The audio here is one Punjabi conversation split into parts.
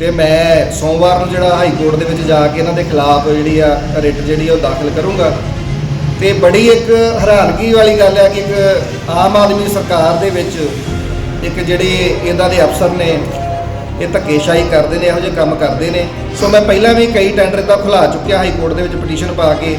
ਤੇ ਮੈਂ ਸੋਮਵਾਰ ਨੂੰ ਜਿਹੜਾ ਹਾਈ ਕੋਰਟ ਦੇ ਵਿੱਚ ਜਾ ਕੇ ਇਹਨਾਂ ਦੇ ਖਿਲਾਫ ਜਿਹੜੀ ਆ ਰਿਟ ਜਿਹੜੀ ਆ ਉਹ ਦਾਖਲ ਕਰੂੰਗਾ। ਤੇ ਬੜੀ ਇੱਕ ਹੈਰਾਨਗੀ ਵਾਲੀ ਗੱਲ ਹੈ ਕਿ ਇੱਕ ਆਮ ਆਦਮੀ ਸਰਕਾਰ ਦੇ ਵਿੱਚ ਇੱਕ ਜਿਹੜੇ ਇਹਦਾ ਦੇ ਅਫਸਰ ਨੇ, ਇਹ ਧੱਕੇਸ਼ਾਹੀ ਕਰਦੇ ਨੇ, ਇਹੋ ਜਿਹੇ ਕੰਮ ਕਰਦੇ ਨੇ। ਸੋ ਮੈਂ ਪਹਿਲਾਂ ਵੀ ਕਈ ਟੈਂਡਰ ਦਾ ਖੁਲਾ ਚੁੱਕਿਆ ਹਾਈ ਕੋਰਟ ਦੇ ਵਿੱਚ ਪਟੀਸ਼ਨ ਪਾ ਕੇ।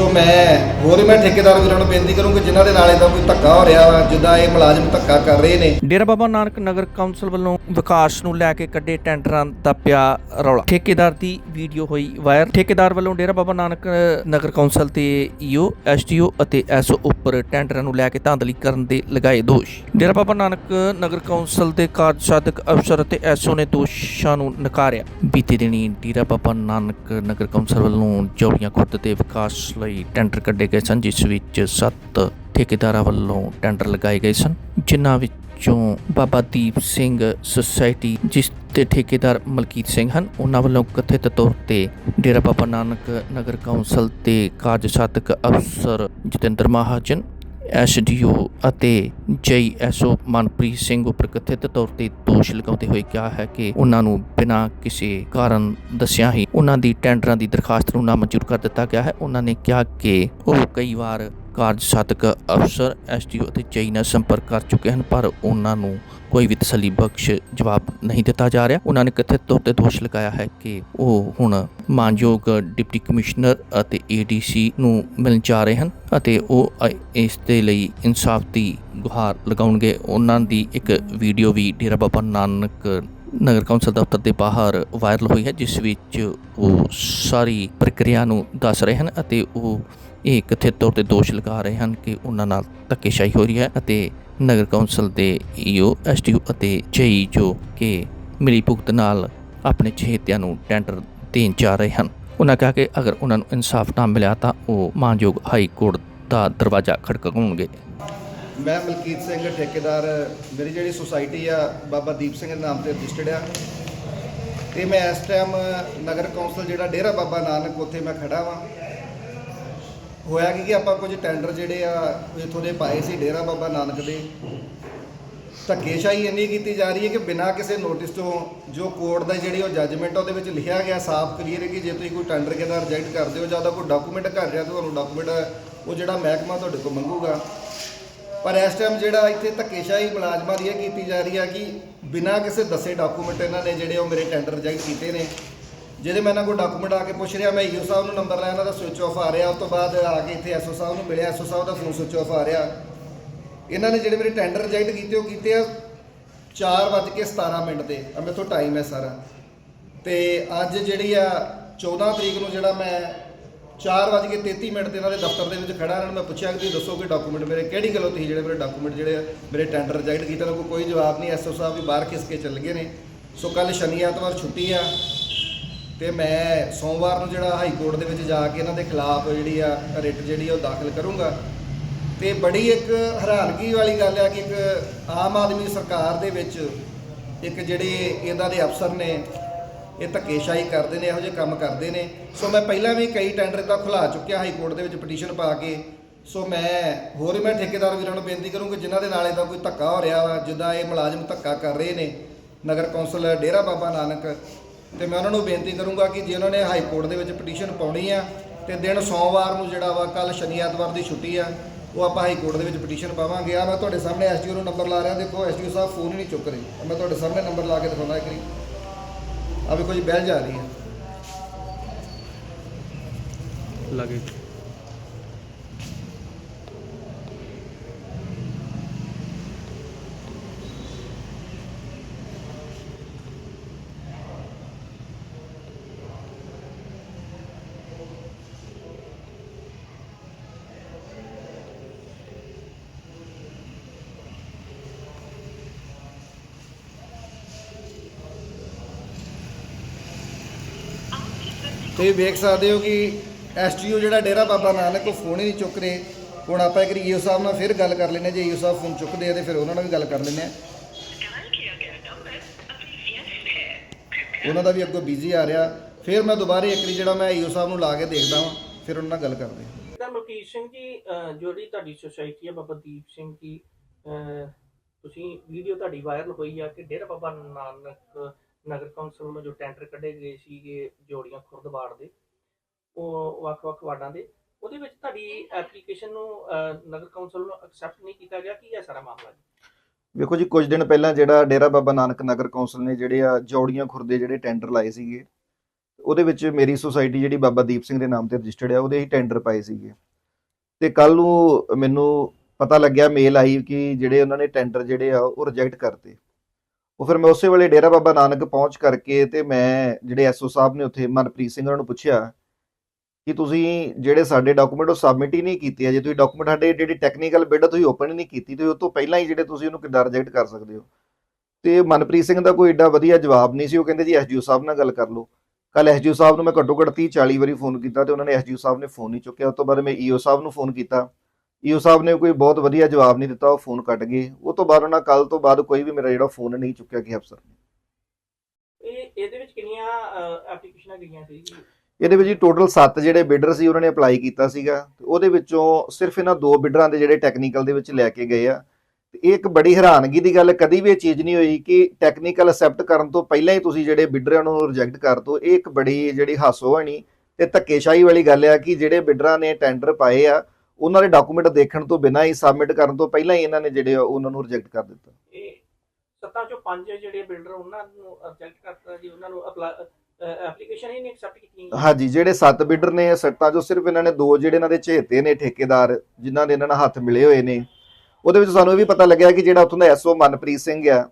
ਸੋ ਮੈਂ ਹੋਰ ਮੈਂ ਠੇਕੇਦਾਰ ਵੀਰਾਂ ਨੂੰ ਬੇਨਤੀ ਕਰੂੰਗਾ, ਜਿਨ੍ਹਾਂ ਦੇ ਨਾਲ ਇਹਦਾ ਕੋਈ ਧੱਕਾ ਹੋ ਰਿਹਾ ਵਾ, ਜਿੱਦਾਂ ਇਹ ਮੁਲਾਜ਼ਮ ਧੱਕਾ ਕਰ ਰਹੇ ਨੇ। ਡੇਰਾ ਬਾਬਾ ਨਾਨਕ ਨਗਰ ਕੌਂਸਲ ਵੱਲੋਂ ਵਿਕਾਸ ਨੂੰ ਲੈ ਕੇ ਕੱਢੇ ਟੈਂਡਰਾਂ ਦਾ ਪਿਆ ਰੌਲਾ। ਠੇਕੇਦਾਰ ਦੀ ਵੀਡੀਓ ਹੋਈ ਵਾਇਰ ਠੇਕੇਦਾਰ ਵੱਲੋਂ ਡੇਰਾ ਬਾਬਾ ਨਾਨਕ ਨਗਰ ਕੌਂਸਲ ਤੇ ਈਓ ਐਸਟੀਓ ਅਤੇ ਐਸਓ ਉੱਪਰ ਟੈਂਡਰਾਂ ਨੂੰ ਲੈ ਕੇ ਧਾਂਦਲੀ ਕਰਨ ਦੇ ਲਗਾਏ ਦੋਸ਼। ਡੇਰਾ ਬਾਬਾ ਨਾਨਕ ਨਗਰ ਕੌਂਸਲ ਦੇ ਕਾਰਜ ਸਾਧਕ ਅਫਸਰ ਅਤੇ ਐਸਓ ਨੇ ਦੋਸ਼ਾਂ ਨੂੰ ਨਕਾਰਿਆ। ਬੀਤੇ ਦਿਨੀ ਡੇਰਾ ਬਾਬਾ ਨਾਨਕ ਨਗਰ ਕੌਂਸਲ ਵੱਲੋਂ ਜੌੜੀਆਂ ਖੁਰਦ ਤੇ ਵਿਕਾਸ ਲਈ ਟੈਂਡਰ ਕੱਢੇ ਗਏ ਸਨ, ਜਿਸ ਵਿੱਚ 7 ਠੇਕੇਦਾਰਾਂ ਵੱਲੋਂ ਟੈਂਡਰ ਲਗਾਏ ਗਏ ਸਨ, ਜਿਨ੍ਹਾਂ ਵਿੱਚੋਂ ਬਾਬਾ ਦੀਪ ਸਿੰਘ ਸੁਸਾਇਟੀ, ਜਿਸ ਦੇ ਠੇਕੇਦਾਰ ਮਲਕੀਤ ਸਿੰਘ ਹਨ, ਉਹਨਾਂ ਵੱਲੋਂ ਕਥਿਤ ਤੌਰ ਤੇ ਡੇਰਾ ਬਾਬਾ ਨਾਨਕ ਨਗਰ ਕੌਂਸਲ ਦੇ ਕਾਰਜ ਸਾਧਕ ਅਫਸਰ ਜਤਿੰਦਰ ਮਹਾਜਨ ਐਸਡੀਓ ਅਤੇ ਜੀਐਸਓ ਮਨਪ੍ਰੀਤ ਸਿੰਘ ਉੱਪਰ ਕਥਿਤ ਤੌਰ ਤੇ ਦੋਸ਼ ਲਗਾਉਂਦੇ ਹੋਏ ਕਿਹਾ ਹੈ ਕਿ ਉਹਨਾਂ ਨੂੰ ਬਿਨਾਂ ਕਿਸੇ ਕਾਰਨ ਦੱਸਿਆ ਹੀ ਉਹਨਾਂ ਦੀ ਟੈਂਡਰਾਂ ਦੀ ਦਰਖਾਸਤ ਨੂੰ ਨਾਮਨਜ਼ੂਰ ਕਰ ਦਿੱਤਾ ਗਿਆ ਹੈ। ਉਹਨਾਂ ਨੇ ਕਿਹਾ ਕਿ ਉਹ ਕਈ ਵਾਰ ਕਾਰਜ ਸਾਧਕ ਅਫਸਰ ਐਸਡੀਓ ਅਤੇ ਜਈ ਨਾਲ ਸੰਪਰਕ ਕਰ ਚੁੱਕੇ ਹਨ, ਪਰ ਉਹਨਾਂ ਨੂੰ ਕੋਈ ਵੀ ਤਸੱਲੀ ਬਖਸ਼ ਜਵਾਬ ਨਹੀਂ ਦਿੱਤਾ ਜਾ ਰਿਹਾ। ਉਹਨਾਂ ਨੇ ਕਥਿਤ ਤੌਰ ਤੇ ਦੋਸ਼ ਲਗਾਇਆ ਹੈ ਕਿ ਉਹ ਹੁਣ ਮਾਨਯੋਗ ਡਿਪਟੀ ਕਮਿਸ਼ਨਰ ਅਤੇ ਏਡੀਸੀ ਨੂੰ ਮਿਲਣ ਜਾ ਰਹੇ ਹਨ ਅਤੇ ਉਹ ਇਸ ਦੇ ਲਈ ਇਨਸਾਫ ਦੀ ਗੁਹਾਰ ਲਗਾਉਣਗੇ। ਉਹਨਾਂ ਦੀ ਇੱਕ ਵੀਡੀਓ ਵੀ ਡੇਰਾ ਬਾਬਾ ਨਾਨਕ ਨਗਰ ਕੌਂਸਲ ਦਫ਼ਤਰ ਦੇ ਬਾਹਰ ਵਾਇਰਲ ਹੋਈ ਹੈ, ਜਿਸ ਵਿੱਚ ਉਹ ਸਾਰੀ ਪ੍ਰਕਿਰਿਆ ਨੂੰ ਦੱਸ ਰਹੇ ਹਨ ਅਤੇ ਉਹ ਇਹ ਕਥਿਤ ਤੌਰ ਤੇ ਦੋਸ਼ ਲਗਾ ਰਹੇ ਹਨ ਕਿ ਉਹਨਾਂ ਨਾਲ ਧੱਕੇਸ਼ਾਹੀ ਹੋ ਰਹੀ ਹੈ ਅਤੇ ਨਗਰ ਕੌਂਸਲ ਦੇ ਈਓ ਐਸਟੀਓ ਅਤੇ ਜਈ ਜੋ ਕਿ ਮਿਲੀ ਭੁਗਤ ਨਾਲ ਆਪਣੇ ਚਹੇਤਿਆਂ ਨੂੰ ਟੈਂਡਰ ਦੇਣ ਜਾ ਰਹੇ ਹਨ। ਉਹਨਾਂ ਕਿਹਾ ਕਿ ਅਗਰ ਉਹਨਾਂ ਨੂੰ ਇਨਸਾਫ ਨਾ ਮਿਲਿਆ ਤਾਂ ਉਹ ਮਾਨਯੋਗ ਹਾਈ ਕੋਰਟ ਦਾ ਦਰਵਾਜ਼ਾ ਖੜਕਾਉਣਗੇ ਮੈਂ ਮਲਕੀਤ ਸਿੰਘ, ਠੇਕੇਦਾਰ। ਮੇਰੀ ਜਿਹੜੀ ਸੁਸਾਇਟੀ ਆ, ਬਾਬਾ ਦੀਪ ਸਿੰਘ ਦੇ ਨਾਮ ਤੇ ਰਜਿਸਟਰਡ ਆ। ਤੇ ਮੈਂ ਇਸ ਟਾਈਮ ਨਗਰ ਕੌਂਸਲ ਜਿਹੜਾ ਡੇਰਾ ਬਾਬਾ ਨਾਨਕ, ਉੱਥੇ ਮੈਂ ਖੜਾ ਵਾਂ। ਹੋਇਆ ਕਿ ਕਿ ਆਪਾਂ ਕੁਝ ਟੈਂਡਰ ਜਿਹੜੇ ਆ, ਇਥੋਂ ਦੇ ਪਾਏ ਸੀ ਡੇਰਾ ਬਾਬਾ ਨਾਨਕ ਦੇ। ਧੱਕੇਸ਼ਾਹੀ ਇੰਨੀ ਕੀਤੀ ਜਾ ਰਹੀ ਹੈ ਕਿ ਬਿਨਾਂ ਕਿਸੇ ਨੋਟਿਸ ਤੋਂ ਜੋ ਕੋਰਟ ਦਾ ਜਿਹੜੀ ਉਹ ਜੱਜਮੈਂਟ ਉਹਦੇ ਵਿੱਚ ਲਿਖਿਆ ਗਿਆ, ਸਾਫ਼ ਕਲੀਅਰ ਹੈ ਕਿ ਜੇ ਤੁਸੀਂ ਕੋਈ ਟੈਂਡਰ ਕਿਦਾ ਰਿਜੈਕਟ ਕਰਦੇ ਹੋ ਜਾਂ ਉਹਦਾ ਕੋਈ ਡਾਕੂਮੈਂਟ ਘਰ ਰਿਹਾ ਤਾਂ ਤੁਹਾਨੂੰ ਡਾਕੂਮੈਂਟ ਉਹ ਜਿਹੜਾ ਮਹਿਕਮਾ ਤੁਹਾਡੇ ਕੋਲ ਮੰਗੂਗਾ। ਪਰ ਇਸ ਟਾਈਮ ਜਿਹੜਾ ਇੱਥੇ ਧੱਕੇਸ਼ਾਹੀ ਮੁਲਾਜ਼ਮਾਂ ਦੀ ਇਹ ਕੀਤੀ ਜਾ ਰਹੀ ਹੈ ਕਿ ਬਿਨਾਂ ਕਿਸੇ ਦੱਸੇ ਡਾਕੂਮੈਂਟ ਇਹਨਾਂ ਨੇ ਜਿਹੜੇ ਉਹ ਮੇਰੇ ਟੈਂਡਰ ਰਿਜੈਕਟ ਕੀਤੇ ਨੇ। ਜਿਹਦੇ ਮੈਂ ਇਹਨਾਂ ਕੋਲ ਡਾਕੂਮੈਂਟ ਆ ਕੇ ਪੁੱਛ ਰਿਹਾ ਮੈਂ ਈਓ ਸਾਹਿਬ ਨੂੰ ਨੰਬਰ ਲਿਆ ਇਹਨਾਂ ਦਾ ਸਵਿਚ ਆਫ ਆ ਰਿਹਾ ਉਸ ਤੋਂ ਬਾਅਦ ਆ ਕੇ ਇੱਥੇ ਐਸਓ ਸਾਹਿਬ ਨੂੰ ਮਿਲਿਆ ਐਸਓ ਸਾਹਿਬ ਦਾ ਫੋਨ ਸਵਿਚ ਆਫ ਆ ਰਿਹਾ। ਇਹਨਾਂ ਨੇ ਜਿਹੜੇ ਮੇਰੇ ਟੈਂਡਰ ਰਿਜੈਕਟ ਕੀਤੇ ਉਹ ਕੀਤੇ ਆ 4:17 ਮਿੰਟ ਦੇ ਆ ਮੇਰੇ ਤੋਂ ਟਾਈਮ ਹੈ ਸਾਰਾ। ਤੇ ਅੱਜ ਜਿਹੜੀ ਆ 14 ਤਰੀਕ ਨੂੰ ਜਿਹੜਾ ਮੈਂ 4:33 ਮਿੰਟ ਤੇ ਇਹਨਾਂ ਦੇ ਦਫ਼ਤਰ ਦੇ ਵਿੱਚ ਖੜਾ ਇਹਨਾਂ ਨੂੰ ਮੈਂ ਪੁੱਛਿਆ ਕਿ ਤੁਸੀਂ ਦੱਸੋ ਕਿ ਡਾਕੂਮੈਂਟ ਮੇਰੇ ਕਿਹੜੀ ਗੱਲੋਂ ਤੁਸੀਂ ਜਿਹੜੇ ਮੇਰੇ ਡਾਕੂਮੈਂਟ ਜਿਹੜੇ ਆ, ਮੇਰੇ ਟੈਂਡਰ ਰਿਜੈਕਟ ਕੀਤਾ ਉਹਨਾਂ ਕੋਲ ਕੋਈ ਜਵਾਬ ਨਹੀਂ ਐਸਓ ਸਾਹਿਬ ਵੀ ਬਾਹਰ ਖਿਸ ਕੇ ਚੱਲ ਗਏ ਨੇ। ਸੋ ਕੱਲ ਸ਼ਨੀ ਐਤਵਾਰ ਛੁੱਟੀ ਆ ਤੇ ਮੈਂ ਸੋਮਵਾਰ ਨੂੰ ਜਿਹੜਾ ਹਾਈ ਕੋਰਟ ਦੇ ਵਿੱਚ ਜਾ ਕੇ ਇਹਨਾਂ ਦੇ ਖਿਲਾਫ ਜਿਹੜੀ ਆ ਰਿਟ ਜਿਹੜੀ ਆ ਉਹ ਦਾਖਲ ਕਰੂੰਗਾ। ਤੇ ਬੜੀ ਇੱਕ ਹੈਰਾਨਗੀ ਵਾਲੀ ਗੱਲ ਆ ਕਿ ਇੱਕ ਆਮ ਆਦਮੀ ਸਰਕਾਰ ਦੇ ਵਿੱਚ ਇੱਕ ਜਿਹੜੇ ਇਹਦਾ ਦੇ ਅਫਸਰ ਨੇ, ਇਹ ਧੱਕੇਸ਼ਾਹੀ ਕਰਦੇ ਨੇ, ਇਹੋ ਜਿਹੇ ਕੰਮ ਕਰਦੇ ਨੇ। ਸੋ ਮੈਂ ਪਹਿਲਾਂ ਵੀ ਕਈ ਟੈਂਡਰ ਦਾ ਖੁਲਾ ਚੁੱਕਿਆ ਹਾਈ ਕੋਰਟ ਦੇ ਵਿੱਚ ਪਟੀਸ਼ਨ ਪਾ ਕੇ। ਸੋ ਮੈਂ ਹੋਰ ਵੀ ਮੈਂ ਠੇਕੇਦਾਰ ਵੀਰਾਂ ਨੂੰ ਬੇਨਤੀ ਕਰੂੰਗਾ, ਜਿਨ੍ਹਾਂ ਦੇ ਨਾਲ ਇਹਦਾ ਕੋਈ ਧੱਕਾ ਹੋ ਰਿਹਾ ਵਾ, ਜਿੱਦਾਂ ਇਹ ਮੁਲਾਜ਼ਮ ਧੱਕਾ ਕਰ ਰਹੇ ਨੇ, ਨਗਰ ਕੌਂਸਲ ਡੇਰਾ ਬਾਬਾ ਨਾਨਕ ਤੇ ਮੈਂ ਉਹਨਾਂ ਨੂੰ ਬੇਨਤੀ ਕਰੂੰਗਾ ਕਿ ਜੇ ਉਹਨਾਂ ਨੇ ਹਾਈ ਕੋਰਟ ਦੇ ਵਿੱਚ ਪਟੀਸ਼ਨ ਪਾਉਣੀ ਆ, ਤੇ ਦਿਨ ਸੋਮਵਾਰ ਨੂੰ ਜਿਹੜਾ ਵਾ ਕੱਲ ਸ਼ਨੀ ਐਤਵਾਰ ਦੀ ਛੁੱਟੀ ਆ, ਉਹ ਆਪਾਂ ਹਾਈ ਕੋਰਟ ਦੇ ਵਿੱਚ ਪਟੀਸ਼ਨ ਪਾਵਾਂਗੇ। ਆ ਮੈਂ ਤੁਹਾਡੇ ਸਾਹਮਣੇ ਐਸਡੀਓ ਨੂੰ ਨੰਬਰ ਲਾ ਰਿਹਾ, ਦੇਖੋ ਐਸਡੀਓ ਸਾਹਿਬ ਫੋਨ ਹੀ ਨਹੀਂ ਚੁੱਕ ਰਹੇ। ਮੈਂ ਤੁਹਾਡੇ ਸਾਹਮਣੇ ਨੰਬਰ ਲਾ ਕੇ ਦਿਖਾਉਣਾ ਇੱਕ ਵਾਰੀ। ਆ ਵੀ ਕੋਈ ਬਹਿਲ ਜਾ ਰਹੀ ਹੈ ਲੱਗੇ। ਤੇ ਵੇਖ ਸਕਦੇ ਹੋ ਕਿ ਐਸਟੀਓ ਜਿਹੜਾ ਡੇਰਾ ਬਾਬਾ ਨਾਨਕ ਉਹ ਫੋਨ ਹੀ ਚੁੱਕ ਰਹੇ। ਹੁਣ ਆਪਾਂ ਇੱਕ ਈਓ ਸਾਹਿਬ ਨਾਲ ਫਿਰ ਗੱਲ ਕਰ ਲੈਨੇ ਜੇ ਈਓ ਫੋਨ ਚੁੱਕਦੇ ਆ ਤੇ ਫਿਰ ਉਹਨਾਂ ਨਾਲ ਵੀ ਗੱਲ ਕਰ ਲੈਨੇ ਆ ਉਹਨਾਂ ਦਾ ਵੀ ਅੱਗੋਂ ਬਿਜ਼ੀ ਆ ਰਿਹਾ। ਫਿਰ ਮੈਂ ਦੁਬਾਰੇ ਇੱਕ ਵਾਰੀ ਜਿਹੜਾ ਮੈਂ ਈਓ ਸਾਹਿਬ ਨੂੰ ਲਾ ਕੇ ਦੇਖਦਾ ਵਾਂ, ਫਿਰ ਉਹਨਾਂ ਨਾਲ ਗੱਲ ਕਰਦੇ ਹਾਂ। ਤਾਂ ਮੁਕੇਸ਼ ਸਿੰਘ ਜੀ ਜਿਹੜੀ ਤੁਹਾਡੀ ਸੋਸਾਇਟੀ ਹੈ ਬਾਬਾ ਦੀਪ ਸਿੰਘ ਜੀ ਤੁਸੀਂ ਵੀਡੀਓ ਤੁਹਾਡੀ ਵਾਇਰਲ ਹੋਈ ਆ ਕਿ ਡੇਰਾ ਬਾਬਾ ਨਾਨਕ ਨਗਰ ਕੌਂਸਲ ਵੱਲੋਂ ਜੋ ਟੈਂਡਰ ਕੱਢੇ ਗਏ ਸੀਗੇ ਜੋੜੀਆਂ ਖੁਰਦਬਾੜ ਦੇ, ਉਹ ਵੱਖ-ਵੱਖ ਵਾਰਡਾਂ ਦੇ, ਉਹਦੇ ਵਿੱਚ ਤੁਹਾਡੀ ਐਪਲੀਕੇਸ਼ਨ ਨੂੰ ਨਗਰ ਕੌਂਸਲ ਵੱਲੋਂ ਐਕਸੈਪਟ ਨਹੀਂ ਕੀਤਾ ਗਿਆ, ਕੀ ਹੈ ਸਾਰਾ ਮਾਮਲਾ ਵੇਖੋ ਜੀ, ਕੁਝ ਦਿਨ ਪਹਿਲਾਂ ਜਿਹੜਾ ਡੇਰਾ ਬਾਬਾ ਨਾਨਕ ਨਗਰ ਕੌਂਸਲ ਨੇ ਜਿਹੜੇ ਆ ਜੌੜੀਆਂ ਖੁਰਦੇ ਜਿਹੜੇ ਟੈਂਡਰ ਲਾਏ ਸੀਗੇ, ਉਹਦੇ ਵਿੱਚ ਮੇਰੀ ਸੁਸਾਇਟੀ ਜਿਹੜੀ ਬਾਬਾ ਦੀਪ ਸਿੰਘ ਦੇ ਨਾਮ ਤੇ ਰਜਿਸਟਰਡ ਆ, ਉਹਦੇ ਹੀ ਟੈਂਡਰ ਪਾਏ ਸੀਗੇ। ਤੇ ਕੱਲ ਨੂੰ ਮੈਨੂੰ ਪਤਾ ਲੱਗਿਆ, ਮੇਲ ਆਈ ਕਿ ਜਿਹੜੇ ਉਹਨਾਂ ਨੇ ਟੈਂਡਰ ਜਿਹੜੇ ਆ, ਉਹ ਰਿਜੈਕਟ ਕਰਤੇ। ਉਹ ਫਿਰ ਮੈਂ ਉਸੇ ਵੇਲੇ ਡੇਰਾ ਬਾਬਾ ਨਾਨਕ ਪਹੁੰਚ ਕਰਕੇ ਤੇ ਮੈਂ ਜਿਹੜੇ ਐਸਓ ਸਾਹਿਬ ਨੇ ਉੱਥੇ ਮਨਪ੍ਰੀਤ ਸਿੰਘ ਉਹਨਾਂ ਨੂੰ ਪੁੱਛਿਆ ਕਿ ਤੁਸੀਂ ਜਿਹੜੇ ਸਾਡੇ ਡਾਕੂਮੈਂਟ ਉਹ ਸਬਮਿਟ ਹੀ ਨਹੀਂ ਕੀਤੇ ਆ, ਜੇ ਤੁਸੀਂ ਡਾਕੂਮੈਂਟ ਸਾਡੇ ਜਿਹੜੀ ਟੈਕਨੀਕਲ ਬਿਡ ਤੁਸੀਂ ਓਪਨ ਹੀ ਨਹੀਂ ਕੀਤੀ ਤੇ ਉਹ ਤੋਂ ਪਹਿਲਾਂ ਹੀ ਜਿਹੜੇ ਤੁਸੀਂ ਉਹਨੂੰ ਕਿੱਦਾਂ ਰਿਜੈਕਟ ਕਰ ਸਕਦੇ ਹੋ? ਤੇ ਮਨਪ੍ਰੀਤ ਸਿੰਘ ਦਾ ਕੋਈ ਏਡਾ ਵਧੀਆ ਜਵਾਬ ਨਹੀਂ ਸੀ, ਉਹ ਕਹਿੰਦੇ ਜੀ ਐਸਜੀਓ ਸਾਹਿਬ ਨਾਲ ਗੱਲ ਕਰ ਲਓ। ਕੱਲ ਐਸਜੀਓ ਸਾਹਿਬ ਨੂੰ ਮੈਂ ਘੱਟੋ ਘੱਟ 30 40 ਵਾਰੀ ਫੋਨ ਕੀਤਾ ਤੇ ਉਹਨਾਂ ਨੇ ਐਸਜੀਓ ਸਾਹਿਬ ਨੇ ਫੋਨ ਨਹੀਂ ਚੁੱਕਿਆ, ਉਸ ਤੋਂ ਬਾਅਦ ਮੈਂ ਈਓ ਸਾਹਿਬ ਨੂੰ ਫੋਨ ਕੀਤਾ। ਈਓ ਸਾਹਿਬ ਨੇ ਕੋਈ ਬਹੁਤ ਵਧੀਆ ਜਵਾਬ ਨਹੀਂ ਦਿੱਤਾ ਉਹ ਫੋਨ ਕੱਟ ਗਏ। ਉਹ ਤੋਂ ਬਾਅਦ ਉਹਨਾਂ ਕੱਲ ਤੋਂ ਬਾਅਦ ਕੋਈ ਵੀ ਮੇਰਾ ਜਿਹੜਾ ਫੋਨ ਨਹੀਂ ਚੁੱਕਿਆ ਕਿ ਅਫਸਰ ਨੇ। ਇਹ ਇਹਦੇ ਵਿੱਚ ਕਿੰਨੀਆਂ ਐਪਲੀਕੇਸ਼ਨਾਂ ਗਈਆਂ ਸੀ? ਇਹਦੇ ਵਿੱਚ ਜੀ ਟੋਟਲ 7 ਜਿਹੜੇ ਬਿਡਰ ਸੀ ਉਹਨਾਂ ਨੇ ਅਪਲਾਈ ਕੀਤਾ ਸੀਗਾ। ਤੇ ਉਹਦੇ ਵਿੱਚੋਂ ਸਿਰਫ ਇਹਨਾਂ ਦੋ ਬਿਡਰਾਂ ਦੇ ਜਿਹੜੇ ਟੈਕਨੀਕਲ ਦੇ ਵਿੱਚ ਲੈ ਕੇ ਗਏ ਆ। ਤੇ ਇਹ ਇੱਕ ਬੜੀ ਹੈਰਾਨਗੀ ਦੀ ਗੱਲ ਕਦੀ ਵੀ ਇਹ ਚੀਜ਼ ਨਹੀਂ ਹੋਈ ਕਿ ਟੈਕਨੀਕਲ ਅਸੈਪਟ ਕਰਨ ਤੋਂ ਪਹਿਲਾਂ ਹੀ ਤੁਸੀਂ ਜਿਹੜੇ ਬਿਡਰਾਂ ਨੂੰ ਰਿਜੈਕਟ ਕਰ ਦੋ ਇਹ ਇੱਕ ਬੜੀ ਜਿਹੜੀ ਹਾਸੋ ਹਣੀ ਤੇ ਧੱਕੇਸ਼ਾਹੀ ਵਾਲੀ ਗੱਲ ਆ ਕਿ ਜਿਹੜੇ ਬਿਡਰਾਂ ਨੇ ਟੈਂਡਰ ਪਾਏ ਆ ਉਹਨਾਂ ਦੇ ਡਾਕੂਮੈਂਟ ਦੇਖਣ ਤੋਂ ਬਿਨਾਂ ਹੀ ਸਬਮਿਟ ਕਰਨ ਤੋਂ ਪਹਿਲਾਂ ਹੀ ਇਹਨਾਂ ਨੇ ਜਿਹੜੇ ਆ ਉਹਨਾਂ ਨੂੰ ਰਿਜੈਕਟ ਕਰ ਦਿੱਤਾ। ਇਹ ਸੱਤਾਂ ਚੋਂ ਪੰਜ ਜਿਹੜੇ ਬਿਲਡਰ ਉਹਨਾਂ ਨੂੰ ਰਿਜੈਕਟ ਕਰਤਾ ਜੀ ਉਹਨਾਂ ਨੂੰ ਐਪਲੀਕੇਸ਼ਨ ਹੀ ਨਹੀਂ ਐਕਸੈਪਟ ਕੀਤੀ ਹਾਂਜੀ ਜਿਹੜੇ ਸੱਤ ਬਿਡਰ ਨੇ ਸੱਤਾਂ ਚੋਂ ਸਿਰਫ ਇਹਨਾਂ ਨੇ ਦੋ ਜਿਹੜੇ ਇਹਨਾਂ ਦੇ ਚਹੇਤੇ ਨੇ ਠੇਕੇਦਾਰ ਜਿਨ੍ਹਾਂ ਦੇ ਇਹਨਾਂ ਨਾਲ ਹੱਥ ਮਿਲੇ ਹੋਏ ਨੇ। ਉਹਦੇ ਵਿੱਚ ਸਾਨੂੰ ਇਹ ਵੀ ਪਤਾ ਲੱਗਿਆ ਕਿ ਜਿਹੜਾ ਉੱਥੋਂ ਦਾ ਐਸਓ ਮਨਪ੍ਰੀਤ ਸਿੰਘ ਆ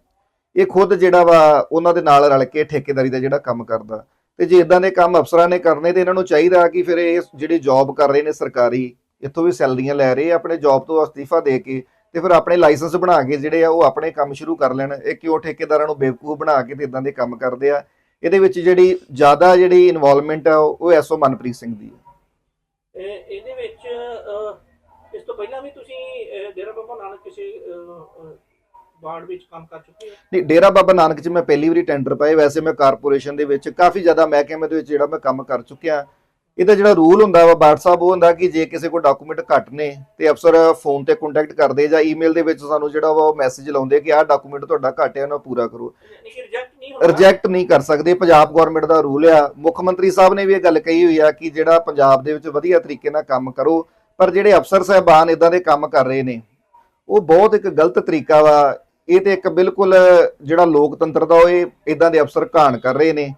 ਇਹ ਖੁਦ ਜਿਹੜਾ ਵਾ ਉਹਨਾਂ ਦੇ ਨਾਲ ਰਲ ਕੇ ਠੇਕੇਦਾਰੀ ਦਾ ਜਿਹੜਾ ਕੰਮ ਕਰਦਾ। ਤੇ ਜੇ ਇਦਾਂ ਦੇ ਕੰਮ ਅਫਸਰਾਂ ਨੇ ਕਰਨੇ ਤੇ ਇਹਨਾਂ ਨੂੰ ਚਾਹੀਦਾ ਕਿ ਫਿਰ ਇਹ ਜਿਹੜੀ ਜੌਬ ਕਰ ਰਹੇ ਨੇ ਸਰਕਾਰੀ ਇੱਥੋਂ ਵੀ ਸੈਲਰੀਆਂ ਲੈ ਰਹੇ ਆ ਆਪਣੇ ਜੌਬ ਤੋਂ ਅਸਤੀਫਾ ਦੇ ਕੇ ਤੇ ਫਿਰ ਆਪਣੇ ਲਾਇਸੈਂਸ ਬਣਾ ਕੇ ਜਿਹੜੇ ਆ ਉਹ ਆਪਣੇ ਕੰਮ ਸ਼ੁਰੂ ਕਰ ਲੈਣ। ਇਹ ਕਿਉਂ ਠੇਕੇਦਾਰਾਂ ਨੂੰ ਬੇਵਕੂਫ ਬਣਾ ਕੇ ਤੇ ਇਦਾਂ ਦੇ ਕੰਮ ਕਰਦੇ ਆ? ਇਹਦੇ ਵਿੱਚ ਜਿਹੜੀ ਜ਼ਿਆਦਾ ਜਿਹੜੀ ਇਨਵੋਲਵਮੈਂਟ ਆ ਉਹ ਐਸਓ ਮਨਪ੍ਰੀਤ ਸਿੰਘ ਦੀ ਹੈ ਇਹ ਇਹਦੇ ਵਿੱਚ ਇਸ ਤੋਂ ਪਹਿਲਾਂ ਵੀ ਤੁਸੀਂ ਡੇਰਾ ਬਾਬਾ ਨਾਨਕ ਕਿਸੇ ਵਾਰਡ ਵਿੱਚ ਕੰਮ ਕਰ ਚੁੱਕੇ ਹੋ? ਨਹੀਂ ਡੇਰਾ ਬਾਬਾ ਨਾਨਕ 'ਚ ਮੈਂ ਪਹਿਲੀ ਵਾਰੀ ਟੈਂਡਰ ਪਾਏ। ਵੈਸੇ ਮੈਂ ਕਾਰਪੋਰੇਸ਼ਨ ਦੇ ਵਿੱਚ ਕਾਫੀ ਜ਼ਿਆਦਾ ਮਹਿਕਮੇ ਦੇ ਵਿੱਚ ਜਿਹੜਾ ਮੈਂ ਕੰਮ ਕਰ ਚੁੱਕਿਆ। ਇਹਦਾ ਜਿਹੜਾ ਰੂਲ ਹੁੰਦਾ ਵਾ ਬਾਟ ਉਹ ਹੁੰਦਾ ਕਿ ਜੇ ਕਿਸੇ ਕੋਲ ਡਾਕੂਮੈਂਟ ਘੱਟ ਨੇ ਤੇ ਅਫਸਰ ਫੋਨ ਤੇ ਕੰਟੈਕਟ ਕਰਦੇ ਜਾਂ ਈਮੇਲ ਦੇ ਵਿੱਚ ਸਾਨੂੰ ਜਿਹੜਾ ਵਾ ਉਹ ਮੈਸੇਜ ਲਾਉਂਦੇ ਕਿ ਆਹ ਡਾਕੂਮੈਂਟ ਤੁਹਾਡਾ ਘੱਟ ਹੈ, ਉਹਨਾਂ ਪੂਰਾ ਕਰੋ। ਰਿਜੈਕਟ ਨਹੀਂ ਕਰ ਸਕਦੇ, ਪੰਜਾਬ ਗਵਰਨਮੈਂਟ ਦਾ ਰੂਲ ਆ। ਮੁੱਖ ਮੰਤਰੀ ਸਾਹਿਬ ਨੇ ਵੀ ਇਹ ਗੱਲ ਕਹੀ ਹੋਈ ਆ ਕਿ ਜਿਹੜਾ ਪੰਜਾਬ ਦੇ ਵਿੱਚ ਵਧੀਆ ਤਰੀਕੇ ਨਾਲ ਕੰਮ ਕਰੋ, ਪਰ ਜਿਹੜੇ ਅਫਸਰ ਸਾਹਿਬਾਨ ਇਦਾਂ ਦੇ ਕੰਮ ਕਰ ਰਹੇ ਨੇ, ਉਹ ਬਹੁਤ ਇੱਕ ਗਲਤ ਤਰੀਕਾ ਵਾ। ਇਹ ਤੇ ਇੱਕ ਬਿਲਕੁਲ ਜਿਹੜਾ ਲੋਕਤੰਤਰ ਦਾ ਉਹ ਇਹ ਇਦਾਂ ਦੇ ਅਫਸਰ ਘਾਣ ਕਰ ਰਹੇ ਨੇ।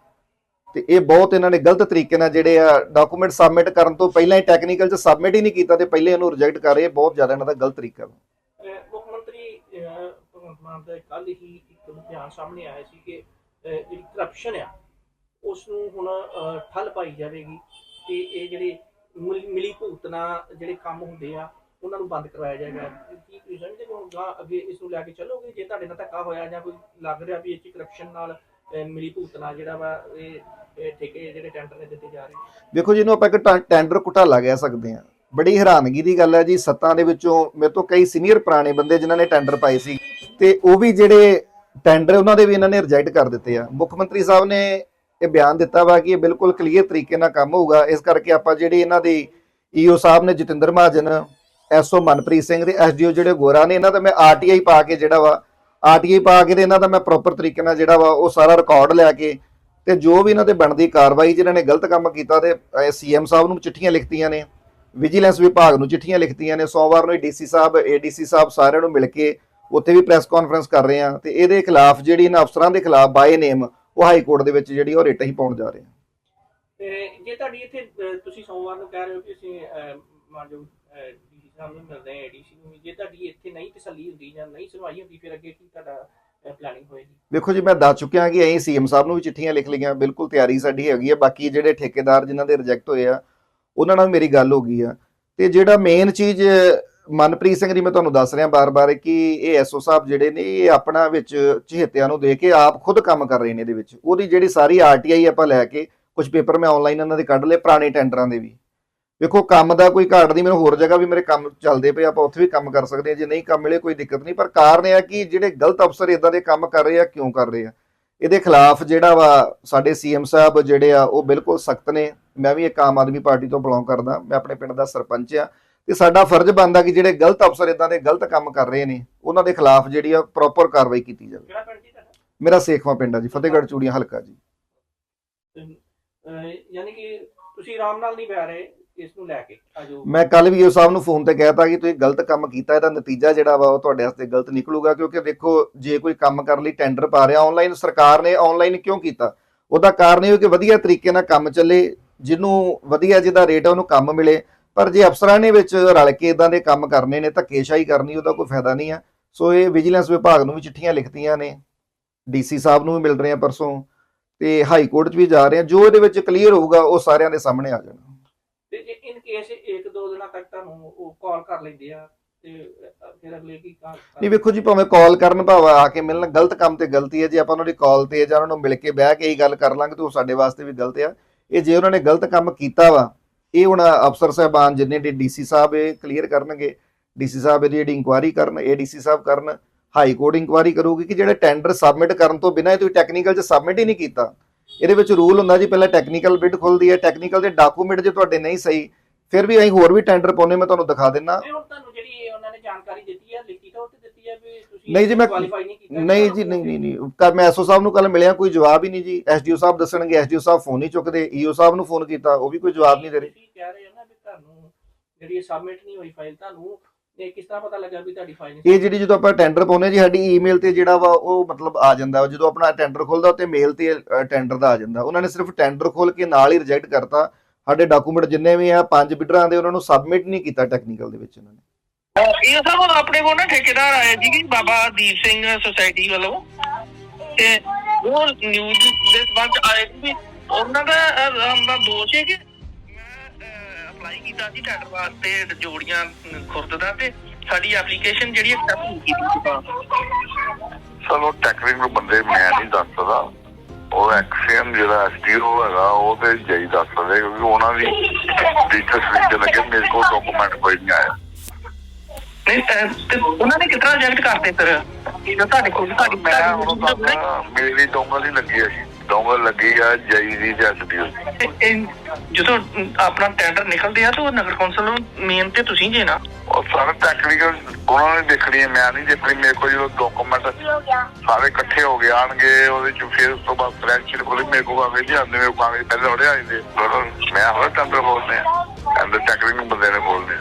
ਤੇ ਇਹ ਬਹੁਤ ਇਹਨਾਂ ਨੇ ਗਲਤ ਤਰੀਕੇ ਨਾਲ ਜਿਹੜੇ ਆ ਡਾਕੂਮੈਂਟ ਸਬਮਿਟ ਕਰਨ ਤੋਂ ਪਹਿਲਾਂ ਹੀ ਟੈਕਨੀਕਲ ਚ ਸਬਮਿਟ ਹੀ ਨਹੀਂ ਕੀਤਾ ਤੇ ਪਹਿਲੇ ਇਹਨੂੰ ਰਿਜੈਕਟ ਕਰ ਰਹੇ ਬਹੁਤ ਜ਼ਿਆਦਾ ਇਹਨਾਂ ਦਾ ਗਲਤ ਤਰੀਕਾ ਵਾ। ਮੁੱਖ ਮੰਤਰੀ ਅਹ, ਭਗਵੰਤ ਮਾਨ ਦਾ ਕੱਲ ਹੀ ਇੱਕ ਬਿਆਨ ਸਾਹਮਣੇ ਆਇਆ ਸੀ ਕਿ ਜਿਹੜੀ ਕਰਪਸ਼ਨ ਆ ਉਸ ਨੂੰ ਹੁਣ ਠੱਲ ਪਾਈ ਜਾਵੇਗੀ ਤੇ ਇਹ ਜਿਹੜੇ ਮਿਲ- ਮਿਲੀ ਭੁਗਤਣਾ ਜਿਹੜੇ ਕੰਮ ਹੁੰਦੇ ਆ ਉਹਨਾਂ ਨੂੰ ਬੰਦ ਕਰਵਾਇਆ ਜਾਏਗਾ। ਕੀ ਤੁਸੀਂ ਸਮਝਦੇ ਹੋ? ਅੱਗੇ ਇਸ ਨੂੰ ਲੈ ਕੇ ਚੱਲੋਗੇ? ਜੇ ਤੁਹਾਡੇ ਨਾਲ ਧੱਕਾ ਹੋਇਆ ਜਾਂ ਕੋਈ ਲੱਗ ਰਿਹਾ ਵੀ ਇਹ ਚ ਕਰਪਸ਼ਨ ਨਾਲ ਮਿਲੀ ਭੁਗਤਣਾ ਜਿਹੜਾ ਵਾ ਇਹ ਇਹ ਠੇਕੇ ਜਿਹੜੇ ਟੈਂਡਰ ਨੇ ਦਿੱਤੇ ਜਾ ਰਹੇ ਵੇਖੋ ਜਿਹਨੂੰ ਆਪਾਂ ਇੱਕ ਟੈਂਡਰ ਘੁਟਾਲਾ ਕਹਿ ਸਕਦੇ ਹਾਂ। ਬੜੀ ਹੈਰਾਨਗੀ ਦੀ ਗੱਲ ਹੈ ਜੀ, ਸੱਤਾਂ ਦੇ ਵਿੱਚੋਂ ਮੇਰੇ ਤੋਂ ਕਈ ਸੀਨੀਅਰ ਪੁਰਾਣੇ ਬੰਦੇ ਜਿਨ੍ਹਾਂ ਨੇ ਟੈਂਡਰ ਪਾਏ ਸੀ, ਤੇ ਉਹ ਵੀ ਜਿਹੜੇ ਟੈਂਡਰ ਉਹਨਾਂ ਦੇ ਵੀ ਇਹਨਾਂ ਨੇ ਰਿਜੈਕਟ ਕਰ ਦਿੱਤੇ ਆ। ਮੁੱਖ ਮੰਤਰੀ ਸਾਹਿਬ ਨੇ ਇਹ ਬਿਆਨ ਦਿੱਤਾ ਵਾ ਕਿ ਇਹ ਬਿਲਕੁਲ ਕਲੀਅਰ ਤਰੀਕੇ ਨਾਲ ਕੰਮ ਹੋਊਗਾ। ਇਸ ਕਰਕੇ ਆਪਾਂ ਜਿਹੜੀ ਇਹਨਾਂ ਦੇ ਈਓ ਸਾਹਿਬ ਨੇ ਜਤਿੰਦਰ ਮਹਾਜਨ ਐਸਓ ਮਨਪ੍ਰੀਤ ਸਿੰਘ ਤੇ ਐਸਡੀਓ ਜਿਹੜੇ ਗੋਰਾ ਨੇ, ਇਹਨਾਂ ਦਾ ਮੈਂ ਆਰਟੀਆਈ ਪਾ ਕੇ ਜਿਹੜਾ ਵਾ ਆਰਟੀਆਈ ਪਾ ਕੇ ਤੇ ਇਹਨਾਂ ਦਾ ਮੈਂ ਪ੍ਰੋਪਰ ਤਰੀਕੇ ਨਾਲ ਜਿਹੜਾ ਵਾ ਉਹ ਸਾਰਾ ਰਿਕਾਰਡ ਲੈ ਕੇ ਤੇ ਜੋ ਵੀ ਇਹਨਾਂ ਤੇ ਬਣਦੀ ਕਾਰਵਾਈ ਜਿਨ੍ਹਾਂ ਨੇ ਗਲਤ ਕੰਮ ਕੀਤਾ ਤੇ ਸੀਐਮ ਸਾਹਿਬ ਨੂੰ ਚਿੱਠੀਆਂ ਲਿਖਤੀਆਂ ਨੇ ਵਿਜੀਲੈਂਸ ਵਿਭਾਗ ਨੂੰ ਚਿੱਠੀਆਂ ਲਿਖਤੀਆਂ ਨੇ, ਸੋਮਵਾਰ ਨੂੰ ਡੀਸੀ ਸਾਹਿਬ ਏਡੀਸੀ ਸਾਹਿਬ ਸਾਰਿਆਂ ਨੂੰ ਮਿਲ ਕੇ ਉੱਥੇ ਵੀ ਪ੍ਰੈਸ ਕਾਨਫਰੰਸ ਕਰ ਰਹੇ ਆ ਤੇ ਇਹਦੇ ਖਿਲਾਫ ਜਿਹੜੀ ਇਹਨਾਂ ਅਫਸਰਾਂ ਦੇ ਖਿਲਾਫ ਬਾਏ ਨੇਮ ਉਹ ਹਾਈ ਕੋਰਟ ਦੇ ਵਿੱਚ ਜਿਹੜੀ ਉਹ ਰਿਟ ਹੀ ਪਾਉਣ ਜਾ ਰਹੇ ਆ ਤੇ ਜੇ ਤੁਹਾਡੀ ਇੱਥੇ ਤੁਸੀਂ ਸੋਮਵਾਰ ਨੂੰ ਕਹਿ ਰਹੇ ਹੋ ਕਿ ਅਸੀਂ ਮਾਨਯੋਗ ਡੀਸੀ ਮਿਲਦੇ ਹਾਂ ਡੀਸੀ ਨੂੰ ਜੇ ਤੁਹਾਡੀ ਇੱਥੇ ਨਹੀਂ ਤਸੱਲੀ ਹੁੰਦੀ ਜਾਂ ਨਹੀਂ ਸੁਣਵਾਈ ਹੁੰਦੀ, ਫਿਰ ਅੱਗੇ ਕੀ ਤੁਹਾਡਾ ਪਲੈਨਿੰਗ ਹੋਏਗੀ? ਵੇਖੋ ਜੀ, ਮੈਂ ਦੱਸ ਚੁੱਕਿਆ ਕਿ ਅਸੀਂ ਸੀਐਮ ਸਾਹਿਬ ਨੂੰ ਵੀ ਚਿੱਠੀਆਂ ਲਿਖ ਲਈਆਂ, ਬਿਲਕੁਲ ਤਿਆਰੀ ਸਾਡੀ ਹੈਗੀ ਆ। ਬਾਕੀ ਜਿਹੜੇ ਠੇਕੇਦਾਰ ਜਿਨ੍ਹਾਂ ਦੇ ਰਿਜੈਕਟ ਹੋਏ ਆ, ਉਹਨਾਂ ਨਾਲ ਮੇਰੀ ਗੱਲ ਹੋ ਗਈ ਆ। ਤੇ ਜਿਹੜਾ ਮੇਨ ਚੀਜ਼, ਮਨਪ੍ਰੀਤ ਸਿੰਘ ਜੀ, ਮੈਂ ਤੁਹਾਨੂੰ ਦੱਸ ਰਿਹਾ ਬਾਰ-ਬਾਰ ਕਿ ਇਹ ਐਸਓ ਸਾਹਿਬ ਜਿਹੜੇ ਨੇ, ਇਹ ਆਪਣਾ ਵਿੱਚ ਚਹੇਤਿਆਂ ਨੂੰ ਦੇ ਕੇ ਆਪ ਖੁਦ ਕੰਮ ਕਰ ਰਹੇ ਨੇ ਇਹਦੇ ਵਿੱਚ। ਉਹਦੀ ਜਿਹੜੀ ਸਾਰੀ ਆਰਟੀਆਈ ਆਪਾਂ ਲੈ ਕੇ ਕੁਝ ਪੇਪਰ ਮੈਂ ਆਨਲਾਈਨ ਇਹਨਾਂ ਦੇ ਕੱਢ ਲਏ, ਪੁਰਾਣੇ ਟੈਂਡਰਾਂ ਦੇ ਵੀ। ਵੇਖੋ ਕੰਮ ਦਾ ਕੋਈ ਘਾਟ ਨਹੀਂ ਮੈਨੂੰ ਹੋਰ ਜਗ੍ਹਾ ਵੀ ਮੇਰੇ ਕੰਮ ਚੱਲਦੇ ਪਏ ਆਪਾਂ ਉੱਥੇ ਵੀ ਕੰਮ ਕਰ ਸਕਦੇ ਹਾਂ ਜੇ ਨਹੀਂ ਕੰਮ ਮਿਲੇ ਕੋਈ ਦਿੱਕਤ ਨਹੀਂ ਪਰ ਕਾਰਨ ਇਹ ਆ ਕਿ ਜਿਹੜੇ ਗਲਤ ਅਫਸਰ ਇਦਾਂ ਦੇ ਕੰਮ ਕਰ ਰਹੇ ਆ ਕਿਉਂ ਕਰ ਰਹੇ ਆ? ਇਹਦੇ ਖਿਲਾਫ ਜਿਹੜਾ ਵਾ ਸਾਡੇ ਸੀਐਮ ਸਾਹਿਬ ਜਿਹੜੇ ਆ ਉਹ ਬਿਲਕੁਲ ਸਖਤ ਨੇ। ਮੈਂ ਵੀ ਇੱਕ ਆਮ ਆਦਮੀ ਪਾਰਟੀ ਤੋਂ ਬਿਲੋਂਗ ਕਰਦਾ ਮੈਂ ਆਪਣੇ ਪਿੰਡ ਦਾ ਸਰਪੰਚ ਆ ਤੇ ਸਾਡਾ ਫਰਜ਼ ਬਣਦਾ ਕਿ ਜਿਹੜੇ ਗਲਤ ਅਫਸਰ ਇਦਾਂ ਦੇ ਗਲਤ ਕੰਮ ਕਰ ਰਹੇ ਨੇ ਉਹਨਾਂ ਦੇ ਖਿਲਾਫ ਜਿਹੜੀ ਆ ਪ੍ਰੋਪਰ ਕਾਰਵਾਈ ਕੀਤੀ ਜਾਵੇ। ਮੇਰਾ ਸੇਖਵਾ ਪਿੰਡ ਆ ਜੀ ਫਤਿਹਗੜ੍ਹ ਚੂੜੀਆਂ ਹਲਕਾ ਜੀ। ਯਾਨੀ ਕਿ ਤੁਸੀਂ ਆਰਾਮ ਨਾਲ ਨਹੀਂ ਬਹਿ ਰਹੇ ਇਸ ਨੂੰ ਲੈ ਕੇ ਆਜੋ ਮੈਂ ਕੱਲ ਵੀ ਉਹ ਸਾਹਿਬ ਨੂੰ ਫੋਨ ਤੇ ਕਹਿਤਾ ਕਿ ਤੁਸੀਂ ਗਲਤ ਕੰਮ ਕੀਤਾ, ਇਹਦਾ ਨਤੀਜਾ ਜਿਹੜਾ ਵਾ ਉਹ ਤੁਹਾਡੇ ਵਾਸਤੇ ਗਲਤ ਨਿਕਲੂਗਾ, ਕਿਉਂਕਿ ਦੇਖੋ ਜੇ ਕੋਈ ਕੰਮ ਕਰਨ ਲਈ ਟੈਂਡਰ ਪਾ ਰਿਹਾ ਆਨਲਾਈਨ ਸਰਕਾਰ ਨੇ ਆਨਲਾਈਨ ਕਿਉਂ ਕੀਤਾ? ਉਹਦਾ ਕਾਰਨ ਇਹ ਹੈ ਕਿ ਵਧੀਆ ਤਰੀਕੇ ਨਾਲ ਕੰਮ ਚੱਲੇ, ਜਿਹਨੂੰ ਵਧੀਆ ਜਿਹਦਾ ਰੇਟ ਆ ਉਹਨੂੰ ਕੰਮ ਮਿਲੇ, ਪਰ ਜੇ ਅਫਸਰਾਂ ਨੇ ਵਿੱਚ ਰਲ ਕੇ ਇਦਾਂ ਦੇ ਕੰਮ ਕਰਨੇ ਨੇ, ਧੱਕੇਸ਼ਾਹੀ ਕਰਨੀ, ਉਹਦਾ ਕੋਈ ਫਾਇਦਾ ਨਹੀਂ ਆ। ਸੋ ਇਹ ਵਿਜੀਲੈਂਸ ਵਿਭਾਗ ਨੂੰ ਵੀ ਚਿੱਠੀਆਂ ਲਿਖਤੀਆਂ ਨੇ, ਡੀਸੀ ਸਾਹਿਬ ਨੂੰ ਵੀ ਮਿਲ ਰਹੇ ਆ ਪਰਸੋਂ, ਤੇ ਹਾਈ ਕੋਰਟ 'ਚ ਵੀ ਜਾ ਰਹੇ ਆ, ਜੋ ਇਹਦੇ ਵਿੱਚ ਕਲੀਅਰ ਹੋਊਗਾ, ਉਹ ਸਾਰਿਆਂ ਦੇ ਸਾਹਮਣੇ ਆ ਜਾਣਾ। ਕੇਸ ਇੱਕ ਦੋ ਦਿਨਾਂ ਤੱਕ ਤੁਹਾਨੂੰ ਉਹ ਕਾਲ ਕਰ ਲੈਂਦੇ ਆ ਤੇ ਫਿਰ ਅਗਲੇ ਕੀ ਕਰ ਨਹੀਂ, ਵੇਖੋ ਜੀ, ਭਾਵੇਂ ਕਾਲ ਕਰਨ ਭਾਵੇਂ ਆ ਕੇ ਮਿਲਣ, ਗਲਤ ਕੰਮ ਤੇ ਗਲਤੀ ਹੈ। ਜੇ ਆਪਾਂ ਉਹਨਾਂ ਦੀ ਕਾਲ ਤੇ ਜਾਂ ਉਹਨਾਂ ਨੂੰ ਮਿਲ ਕੇ ਬਹਿ ਕੇ ਹੀ ਗੱਲ ਕਰ ਲਾਂਗੇ ਤਾਂ ਉਹ ਸਾਡੇ ਵਾਸਤੇ ਵੀ ਗਲਤ ਆ। ਇਹ ਜੇ ਉਹਨਾਂ ਨੇ ਗਲਤ ਕੰਮ ਕੀਤਾ ਵਾ, ਇਹ ਹੁਣ ਅਫਸਰ ਸਾਹਿਬਾਨ ਜਿੰਨੇ ਦੀ ਡੀਸੀ ਸਾਹਿਬ ਇਹ ਕਲੀਅਰ ਕਰਨਗੇ। ਡੀਸੀ ਸਾਹਿਬ ਇਹਦੀ ਜਿਹੜੀ ਇਨਕੁਆਇਰੀ ਕਰਨ ਏਡੀਸੀ ਸਾਹਿਬ ਕਰਨ ਹਾਈ ਕੋਰਟ ਇਨਕੁਆਇਰੀ ਕਰੂਗੀ ਕਿ ਜਿਹੜੇ ਟੈਂਡਰ ਸਬਮਿਟ ਕਰਨ ਤੋਂ ਬਿਨਾਂ ਇਹ ਤੁਸੀਂ ਟੈਕਨੀਕਲ 'ਚ ਸਬਮਿਟ ਹੀ ਨਹੀਂ ਕੀਤਾ। ਇਹਦੇ ਵਿੱਚ ਰੂਲ ਹੁੰਦਾ ਜੀ, ਪਹਿਲਾਂ ਟੈਕਨੀਕਲ ਬਿੱਡ ਖੁੱਲਦੀ ਹੈ। ਟੈਕਨੀਕਲ ਦੇ ਡਾਕੂਮੈਂਟ ਜੇ ਤੁਹਾਡੇ ਨਹੀਂ ਸਹੀ ਫਿਰ ਵੀ ਅਸੀਂ ਹੋਰ ਵੀ ਟੈਂਡਰ ਪਾਉਨੇ ਮੈਂ ਤੁਹਾਨੂੰ ਦਿਖਾ ਦਿੰਨਾ। ਨਹੀਂ ਹੁਣ ਤੁਹਾਨੂੰ ਜਿਹੜੀ ਉਹਨਾਂ ਨੇ ਜਾਣਕਾਰੀ ਦਿੱਤੀ ਹੈ ਲਿਖਤੀ ਤੌਰ ਤੇ ਦਿੱਤੀ ਹੈ ਵੀ ਤੁਸੀਂ ਨਹੀਂ ਜੀ, ਮੈਂ- ਕੁਆਲੀਫਾਈ ਨਹੀਂ ਕੀਤਾ ਨਹੀਂ ਜੀ ਨਹੀਂ ਨਹੀਂ ਨਹੀਂ। ਕੱਲ੍ਹ ਮੈਂ ਐਸਓ ਸਾਹਿਬ ਨੂੰ ਕੱਲ ਮਿਲਿਆ ਕੋਈ ਜਵਾਬ ਹੀ ਨਹੀਂ ਜੀ। ਐਸਡੀਓ ਸਾਹਿਬ ਦੱਸਣਗੇ ਐਸਡੀਓ ਸਾਹਿਬ ਫੋਨ ਨਹੀਂ ਚੁੱਕਦੇ ਈਓ ਸਾਹਿਬ ਨੂੰ ਫੋਨ ਕੀਤਾ ਉਹ ਵੀ ਕੋਈ ਜਵਾਬ ਨਹੀਂ ਦੇ ਰਹੇ। ਤੁਸੀਂ ਕਹਿ ਰਹੇ ਹੋ ਨਾ ਵੀ ਤੁਹਾਨੂੰ ਜਿਹੜੀ ਸਬਮਿਟ ਨਹੀਂ ਹੋਈ ਫਾਈਲ ਤੁਹਾਨੂੰ ਇਹ ਕਿਸ ਤਰ੍ਹਾਂ ਪਤਾ ਲੱਗਾ ਵੀ ਤੁਹਾਡੀ ਫਾਈਲ ਇਹ ਜਿਹੜੀ ਜਦੋਂ ਆਪਾਂ ਟੈਂਡਰ ਪਾਉਨੇ ਜੀ ਸਾਡੀ ਈਮੇਲ ਤੇ ਜਿਹੜਾ ਵਾ ਉਹ ਮਤਲਬ ਆ ਜਾਂਦਾ। ਜਦੋਂ ਆਪਣਾ ਟੈਂਡਰ ਖੁੱਲਦਾ ਉੱਤੇ ਮੇਲ ਤੇ ਟੈਂਡਰ ਦਾ ਆ ਜਾਂਦਾ। ਉਹਨਾਂ ਨੇ ਸਿਰਫ ਟੈਂਡਰ ਖੋਲ ਕੇ ਨਾਲ ਹੀ ਰਿਜੈਕਟ ਕਰਤਾ। ਸਾਡੇ ਡਾਕੂਮੈਂਟ ਜਿੰਨੇ ਵੀ ਆ ਪੰਜ ਬਿਡਰਾਂ ਦੇ ਉਹਨਾਂ ਨੂੰ ਸਬਮਿਟ ਨਹੀਂ ਕੀਤਾ ਟੈਕਨੀਕਲ ਦੇ ਵਿੱਚ ਉਹਨਾਂ ਨੇ। ਇਹ ਸਭ ਆਪਣੇ ਕੋਲ ਨਾ ਠੇਕੇਦਾਰ ਆਏ ਜੀ ਕਿ ਬਾਬਾ ਦੀਪ ਸਿੰਘ ਸੁਸਾਇਟੀ ਵੱਲੋਂ। ਤੇ ਉਹ ਨਿਊਜ਼ ਦੇ 'ਚ ਆਏ ਸੀ ਵੀ ਉਹਨਾਂ ਦਾ ਦਾ ਦੋਸ਼ ਹੈ ਕਿ ਮੈਂ ਅਪਲਾਈ ਕੀਤਾ ਸੀ ਟੈਂਡਰ ਵਾਸਤੇ ਜੋੜੀਆਂ ਖੁਰਦ ਦਾ ਤੇ ਸਾਡੀ ਐਪਲੀਕੇਸ਼ਨ ਜਿਹੜੀ ਐਕਸੈਪਟ ਨਹੀਂ ਕੀਤੀ ਸੀ। ਚਲੋ ਟੈਕਨੀਕਲ ਬੰਦੇ ਮੈਂ ਨਹੀਂ ਦੱਸ ਸਕਦਾ ਉਹ ਐਕਸੀਅਨ ਜਿਹੜਾ ਐਸਟੀਓ ਹੈਗਾ ਉਹ ਤੇ ਜਈ ਦੱਸ ਸਕਦੇ ਕਿਉਂਕਿ ਉਹਨਾਂ ਦੀ ਡਿਟੇਲਸ ਵਿੱਚ ਲੱਗੇ ਮੇਰੇ ਕੋਲ ਡਾਕੂਮੈਂਟ ਕੋਈ ਨਹੀਂ ਆਇਆ। ਨਹੀਂ ਤੇ ਉਹਨਾਂ ਨੇ ਕਿਤਨਾ ਰਿਜੈਕਟ ਕਰਤੇ ਫਿਰ? ਜੋ ਤੁਹਾਡੇ ਕੋਲ ਤੁਹਾਡੀ ਮੈਂ ਉਹਨੂੰ ਦੱਸਦਾ ਮੇਰੀ ਡੋਂਗਲ ਹੀ ਲੱਗੀ ਹੈ ਡੋਂਗਲ ਲੱਗੀ ਆ ਜਈ ਦੀ ਐਸਟੀਓ ਜਦੋਂ ਆਪਣਾ ਟੈਂਡਰ ਨਿਕਲਦੇ ਆ ਤਾਂ ਉਹ ਨਗਰ ਕੌਂਸਲ ਨੂੰ ਮੇਨ ਤੇ ਤੁਸੀਂ ਜੇ ਨਾ। ਉਹ ਸਾਰੇ ਟੈਕਨੀਕਲ ਉਹਨਾਂ ਨੇ ਦੇਖਣੀ ਹੈ ਮੈਂ ਨਹੀਂ ਦੇਖਣੀ ਮੇਰੇ ਕੋਲ ਜਦੋਂ ਡਾਕੂਮੈਂਟ ਸਾਰੇ ਇਕੱਠੇ ਹੋ ਗਏ ਆਣਗੇ ਉਹਦੇ ਚ ਫਿਰ ਉਸ ਤੋਂ ਬਾਅਦ ਫਰੈਂਚ ਕੋਲ ਮੇਰੇ ਕੋਲ ਆਵੇ ਜੀ ਆਂਦੇ ਮੇਰੇ ਕੋਲ ਆਵੇ ਪਹਿਲੇ ਉਹਦੇ ਆ ਜਾਂਦੇ। ਫਿਰ ਮੈਂ ਹੋਰ ਟੈਂਡਰ ਬੋਲਦੇ ਆ। ਟੈਂਡਰ ਟੈਕਨੀਕਲ ਬੰਦੇ ਨੇ ਬੋਲਦੇ ਆ।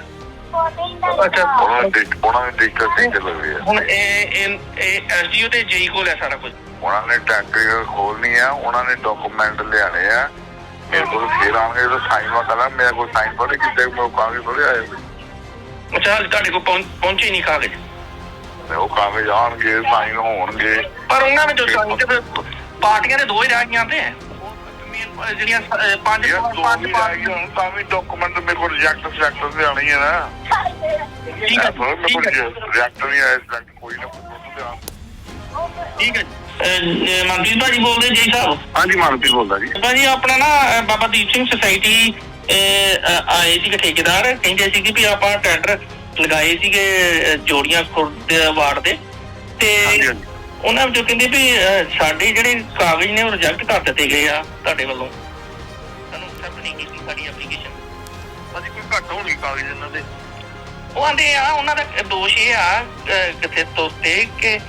ਅੱਛਾ। ਉਹਨਾਂ ਨੇ ਡਿਟ- ਉਹਨਾਂ ਨੇ ਡਿਟੇਲ ਠੀਕ ਲੱਗਦੀ ਹੈ ਹੁਣ ਇਹ ਇਹ ਇਹ ਐਸਡੀਓ ਤੇ ਜੇਈ ਕੋਲ ਹੈ ਸਾਰਾ ਕੁਝ? ਉਹਨਾਂ ਨੇ ਟੈਕਨੀਕਲ ਖੋਲਣੀ ਆ ਉਹਨਾਂ ਨੇ ਡਾਕੂਮੈਂਟ ਲਿਆਣੇ ਆ। ਮੇਰੇ ਕੋਲ ਫੇਰ ਆਣਗੇ ਜਦੋਂ ਸਾਈਨ ਵਾ ਕਰਾਂ ਮੇਰੇ ਕੋਲ ਸਾਈਨ ਪੜੇ ਕਿਤੇ ਮੇਰੇ ਕਾਗਜ਼ ਥੋੜੇ ਆਏ। ਅੱਛਾ ਹਾਲੇ ਤੁਹਾਡੇ ਕੋਲ ਪਹੁੰਚ- ਪਹੁੰਚੇ ਨਹੀਂ ਕਾਗਜ਼ ਤੇ ਉਹ ਕਾਗਜ਼ ਆਣਗੇ ਸਾਈਨ ਹੋਣਗੇ। ਪਰ ਉਹਨਾਂ ਵਿੱਚੋਂ ਸਾਈਨ ਤੇ ਫਿਰ ਪਾਰਟੀਆਂ ਦੇ ਦੋ ਹੀ ਰਹਿ ਗਈਆਂ ਤੇ। ਮੇਨ ਜਿਹੜੀਆਂ ਅਹ, ਪੰਜ ਯਾਰ ਦੋ ਪੰਜ ਵੀ ਆਈ ਹੁਣ ਤਾਂ ਵੀ ਡਾਕੂਮੈਂਟ ਮੇਰੇ ਕੋਲ ਰਿਜੈਕਟ ਸਿਲੈਕਟ ਤੇ ਆਣੀ ਹੈ ਨਾ। ਠੀਕ ਹੈ ਮੇਰੇ ਠੀਕ ਕੋਲ ਹੈ। ਰਿਜੈਕਟ ਨਹੀਂ ਆਇਆ ਸਿਲੈਕਟ ਕੋਈ ਨਾ ਕੋਈ ਤੇ ਆ ਠੀਕ ਹੈ ਭਾਜੀ ਬੋਲਦੇ ਜੀ ਸਾਹਿਬ? ਹਾਂਜੀ ਮਨਪ੍ਰੀਤ ਬੋਲਦਾ ਜੀ। ਭਾਜੀ ਆਪਣਾ ਨਾ ਅਹ, ਬਾਬਾ ਦੀਪ ਸਿੰਘ ਸੁਸਾਇਟੀ ਆਏ ਸੀਗੇ ਠੇਕੇਦਾਰ ਕਹਿੰਦੇ ਸੀਗੇ ਵੀ ਆਪਾਂ ਟੈਂਡਰ ਲਗਾਏ ਸੀਗੇ ਜੋੜੀਆਂ ਖੁਰਦ ਵਾਰਡ ਦੇ। ਤੇ ਉਹਨਾਂ ਵਿੱਚੋਂ ਕਹਿੰਦੇ ਵੀ ਸਾਡੇ ਜਿਹੜੇ ਕਾਗਜ਼ ਨੇ ਉਹ ਰਿਜੈਕਟ ਕਰ ਦਿੱਤੇ ਗਏ ਆ ਤੁਹਾਡੇ ਵੱਲੋਂ। ਸਾਨੂੰ ਐਕਸੈਪਟ ਨਹੀਂ ਕੀਤੀ ਸਾਡੀ ਐਪਲੀਕੇਸ਼ਨ ਅਸੀਂ ਕੋਈ ਘੱਟ ਹੋਣੀ ਕਾਗਜ਼ ਇਹਨਾਂ ਦੇ। ਉਹ ਆਂਦੇ ਆ ਉਹਨਾਂ ਦਾ ਦੋਸ਼ ਇਹ ਆ ਕਿਥੇ ਤੋਤੇ ਕਿ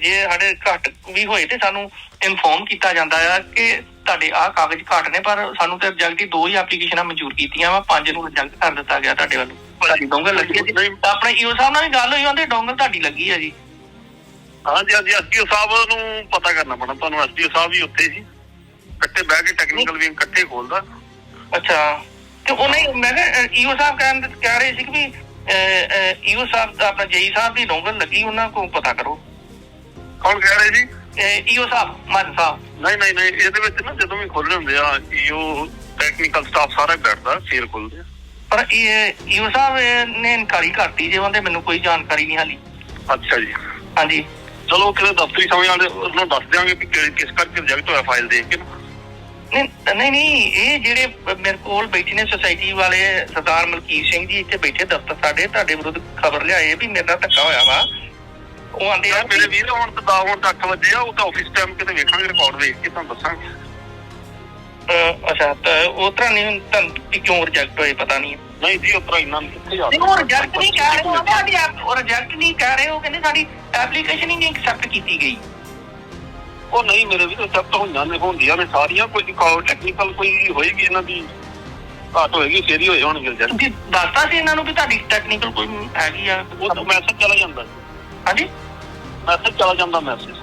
ਜੇ ਸਾਡੇ ਘੱਟ ਵੀ ਹੋਏ ਤੇ ਸਾਨੂੰ ਇਨਫੋਰਮ ਕੀਤਾ ਜਾਂਦਾ ਆ ਕਿ ਤੁਹਾਡੇ ਆਹ ਕਾਗਜ਼ ਘੱਟ ਨੇ ਪਰ ਸਾਨੂੰ ਤੇ ਰਿਜੈਕਟ ਹੀ ਦੋ ਹੀ ਐਪਲੀਕੇਸ਼ਨਾਂ ਮਨਜ਼ੂਰ ਕੀਤੀਆਂ ਵਾ ਪੰਜ ਨੂੰ ਰਿਜੈਕਟ ਕਰ ਦਿੱਤਾ ਗਿਆ ਤੁਹਾਡੇ ਵੱਲੋਂ। ਤੁਹਾਡੀ ਡੋਂਗਲ ਲੱਗੀ ਹੈ ਜੀ? ਆਪਣੇ ਈਓ ਸਾਹਿਬ ਨਾਲ ਵੀ ਗੱਲ ਹੋਈ ਉਹਦੇ ਡੋਂਗਲ ਤੁਹਾਡੀ ਲੱਗੀ ਹੈ ਜੀ। ਹਾਂਜੀ ਹਾਂਜੀ ਐਸਡੀਓ ਸਾਹਿਬ ਨੂੰ ਪਤਾ ਕਰਨਾ ਪੈਣਾ ਤੁਹਾਨੂੰ ਐਸਡੀਓ ਸਾਹਿਬ ਵੀ ਉੱਥੇ ਸੀ। ਇਕੱਠੇ ਬਹਿ ਕੇ ਟੈਕਨੀਕਲ ਵੀ ਇਕੱਠੇ ਖੋਲਦਾ। ਅੱਛਾ। ਤੇ ਉਹਨੇ ਮੈਂ ਕਿਹਾ ਈਓ ਸਾਹਿਬ ਕਹਿੰਦੇ ਕਹਿ ਰਹੇ ਸੀ ਕਿ ਵੀ ਈਓ ਸਾਹਿਬ ਦਾ ਆਪਣਾ ਜੇਈ ਸਾਹਿਬ ਦੀ ਡੋਂਗਲ ਲੱਗੀ ਉਹਨਾਂ ਕੋਲ ਪਤਾ ਕਰੋ। ਕੌਣ ਕਹਿ ਰਹੇ ਜੀ ਈਓ ਸਾਹਿਬ ਮਾਨ ਸਾਹਿਬ। ਨਹੀਂ ਨਹੀਂ ਨਹੀਂ ਇਹਦੇ ਵਿੱਚ ਨਾ ਜਦੋਂ ਵੀ ਖੋਲ੍ਹੇ ਹੁੰਦੇ ਆ ਈਓ ਟੈਕਨੀਕਲ ਸਟਾਫ ਸਾਰਾ ਬੈਠਦਾ ਫੇਰ ਖੋਲਦੇ ਆ। ਪਰ ਇਹ ਈਓ ਸਾਹਿਬ ਨੇ ਇਨਕਾਰੀ ਕਰਤੀ ਜੇ ਉਹਦੇ ਮੈਨੂੰ ਕੋਈ ਜਾਣਕਾਰੀ ਨਹੀਂ ਹਾਲੀ। ਅੱਛਾ ਜੀ। ਹਾਂਜੀ। ਚਲੋ ਕਿਤੇ ਦਫ਼ਤਰੀ ਸਮੇਂ ਵਾਲੇ ਉਹਨਾਂ ਦੱਸ ਦਿਆਂਗੇ ਕਿ ਕਿਸ ਕਰਕੇ ਰਿਜੈਕਟ ਹੋਇਆ ਫਾਈਲ ਦੇਖ ਕੇ। ਨਹੀਂ ਨਹੀਂ ਨਹੀਂ ਇਹ ਜਿਹੜੇ ਮੇਰੇ ਕੋਲ ਬੈਠੇ ਨੇ ਸੁਸਾਇਟੀ ਵਾਲੇ ਸਰਦਾਰ ਮਲਕੀਤ ਸਿੰਘ ਜੀ ਇੱਥੇ ਬੈਠੇ ਦਫ਼ਤਰ ਸਾਡੇ ਤੁਹਾਡੇ ਵਿਰੁੱਧ ਖਬਰ ਲਿਆਏ ਵੀ ਮੇਰੇ ਨਾਲ ਧੱਕਾ ਹੋਇਆ ਵਾ। ਉਹ ਆਂਦੇ ਆ ਮੇਰੇ ਵੀਰ ਹੁਣ ਤਾਂ 10 ਹੁਣ 8 ਵਜੇ ਆ ਉਹ ਤਾਂ ਆਫਿਸ ਟਾਈਮ ਕਿਤੇ ਵੇਖਾਂਗੇ ਰਿਕਾਰਡ ਵੇਖ ਕੇ ਤੁਹਾਨੂੰ ਦੱਸਾਂਗੇ। ਅੱਛਾ ਤਾਂ ਉਹ ਤਰ੍ਹਾਂ ਨਹੀਂ ਤੁਹਾਨੂੰ ਕਿਉਂ ਰਿਜੈਕਟ ਹੋਏ ਪਤਾ ਨਹੀਂ। ਨਹੀਂ ਜੀ ਉਤਰਾ ਇੰਨਾ ਨਹੀਂ ਕਿੱਥੇ ਜਾ ਉਹ ਰਿਜੈਕਟ ਨਹੀਂ ਕਹਿ ਰਹੇ ਉਹ ਸਾਡੀ ਉਹ ਰਿਜੈਕਟ ਨਹੀਂ ਕਹਿ ਰਹੇ ਉਹ ਕਹਿੰਦੇ ਸਾਡੀ ਐਪਲੀਕੇਸ਼ਨ ਹੀ ਨਹੀਂ ਐਕਸੈਪਟ ਕੀਤੀ ਗਈ। ਉਹ ਨਹੀਂ ਮੇਰੇ ਵੀ ਸਭ ਹੋਈਆਂ ਨੇ ਹੁੰਦੀਆਂ ਨੇ ਸਾਰੀਆਂ ਕੋਈ ਟੈਕਨੀਕਲ ਕੋਈ ਹੋਏਗੀ ਇਹਨਾਂ ਦੀ ਘਾਟ ਹੋਏਗੀ ਫੇਰ ਹੀ ਹੋਏ ਹੋਣਗੇ ਰਿਜ਼ਲਟ ਤੁਸੀਂ ਦੱਸਤਾ ਸੀ ਇਹਨਾਂ ਨੂੰ ਵੀ ਤੁਹਾਡੀ ਟੈਕਨੀਕਲ ਕੋਈ ਹੈਗੀ ਆ। ਉਹ ਮੈਸੇਜ ਚਲਾ ਜਾਂਦਾ। ਹਾਂਜੀ? ਮੈਸੇਜ ਚਲਾ ਜਾਂਦਾ ਮੈਸੇਜ